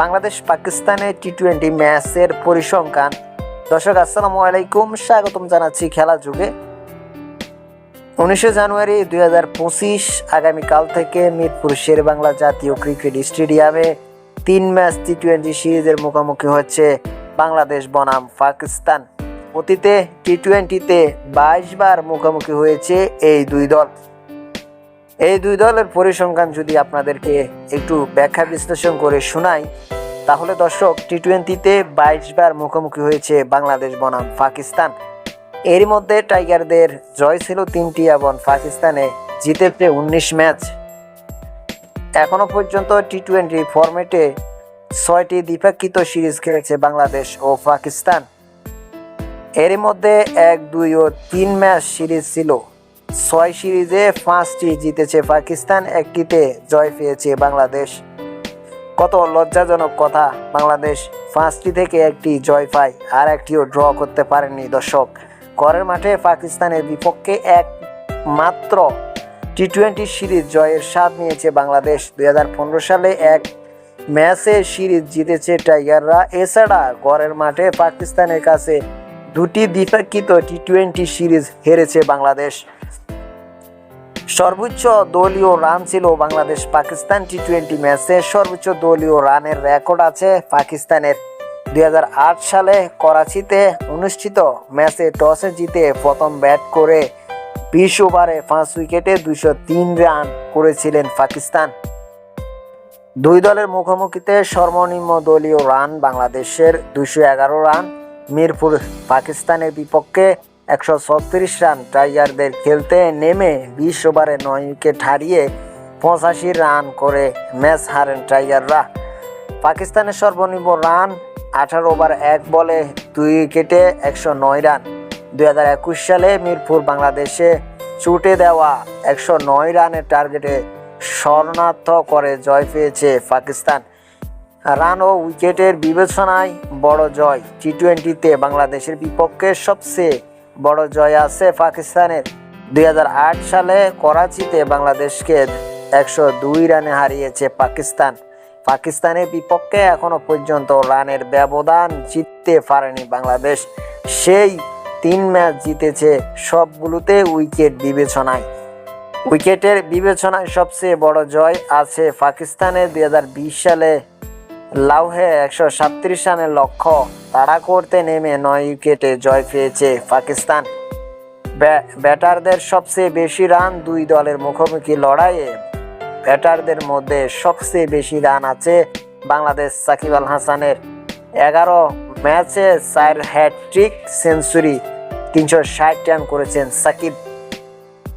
বাংলাদেশ পাকিস্তানের T twenty ম্যাচের পরিসংখ্যান। দর্শক, আসসালামু আলাইকুম, স্বাগতম জানাচ্ছি খেলা যুগে। উনিশে জানুয়ারি দুই হাজার পঁচিশ, আগামীকাল থেকে মিরপুর শের বাংলা জাতীয় ক্রিকেট স্টেডিয়ামে তিন ম্যাচ টি টোয়েন্টি সিরিজের মুখোমুখি হচ্ছে বাংলাদেশ বনাম পাকিস্তান। অতীতে টি টোয়েন্টিতে বাইশ বার মুখোমুখি হয়েছে এই দুই দল। এই দুই দলের পরিসংখ্যান যদি আপনাদেরকে একটু ব্যাখ্যা বিশ্লেষণ করে শোনাই, তাহলে দর্শক টি টোয়েন্টিতে বাইশ বার মুখোমুখি হয়েছে বাংলাদেশ বনাম পাকিস্তান। এর মধ্যে টাইগারদের জয় ছিল তিনটি এবং পাকিস্তানে জিতেছে উনিশ ম্যাচ। এখনও পর্যন্ত টি টোয়েন্টি ফরম্যাটে ছয়টি দ্বিপাক্ষিত সিরিজ খেলেছে বাংলাদেশ ও পাকিস্তান। এর মধ্যে এক, দুই ও তিন ম্যাচ সিরিজ ছিল। ছয় সিরিজে পাঁচটি জিতেছে পাকিস্তান, একটিতে জয় পেয়েছে বাংলাদেশ। কত লজ্জাজনক কথা, বাংলাদেশ পাঁচটি থেকে একটি জয় পায় আর একটিও ড্র করতে পারেনি দর্শক। ঘরের মাঠে পাকিস্তানের বিপক্ষে এক মাত্র টি টোয়েন্টি সিরিজ জয়ের স্বাদ নিয়েছে বাংলাদেশ। দুই হাজার পনেরো সালে এক ম্যাচে সিরিজ জিতেছে টাইগাররা। এছাড়া ঘরের মাঠে পাকিস্তানের কাছে দুটি দ্বিপাক্ষিত টি টোয়েন্টি সিরিজ হেরেছে বাংলাদেশ। সর্বোচ্চ দলীয় রান ছিল বাংলাদেশ পাকিস্তান টি টোয়েন্টি ম্যাচে সর্বোচ্চ দলীয় রানের রেকর্ড আছে পাকিস্তানের। দুই হাজার আট সালে করাচিতে অনুষ্ঠিত ম্যাচে টসে জিতে প্রথম ব্যাট করে বিশ ওভারে পাঁচ উইকেটে দুশো রান করেছিলেন পাকিস্তান। দুই দলের মুখোমুখিতে সর্বনিম্ন দলীয় রান বাংলাদেশের দুশো রান, মিরপুর পাকিস্তানের বিপক্ষে একশো ছত্রিশ রান। টাইগারদের খেলতে নেমে বিশ ওভারে নয় উইকেট হারিয়ে পঁচাশি রান করে ম্যাচ হারেন টাইগাররা। পাকিস্তানের সর্বনিম্ন রান, আঠারো ওভার এক বলে দুই উইকেটে একশো নয় রান। দুই হাজার একুশ সালে মিরপুর বাংলাদেশে ছুটে দেওয়া একশো নয় রানের টার্গেটে স্বর্ণার্থ করে জয় পেয়েছে পাকিস্তান। রান ও উইকেটের বিবেচনায় বড় জয়। টি টোয়েন্টিতে বাংলাদেশের বিপক্ষে সবচেয়ে বড় জয় আছে পাকিস্তানের। দুই হাজার আট সালে করাচিতে বাংলাদেশকে একশো দুই রানে হারিয়েছে পাকিস্তান। পাকিস্তানের বিপক্ষে এখনও পর্যন্ত রানের ব্যবধান জিততে পারেনি বাংলাদেশ। সেই তিন ম্যাচ জিতেছে সবগুলোতে উইকেট বিবেচনায়। উইকেটের বিবেচনায় সবচেয়ে বড় জয় আছে পাকিস্তানের। দুই হাজার বিশ সালে লাউহে একশো সাতত্রিশ রানের লক্ষ্য তাড়া করতে নেমে নয় উইকেটে জয় পেয়েছে পাকিস্তান। ব্য- ব্যাটারদের সবচেয়ে বেশি রান দুই দলের মুখোমুখি লড়াইয়ে। ব্যাটারদের মধ্যে সবচেয়ে বেশি রান আছে বাংলাদেশ সাকিব আল হাসানের। এগারো ম্যাচে চার হ্যাট্রিক সেঞ্চুরি, তিনশো ষাট রান করেছেন সাকিব।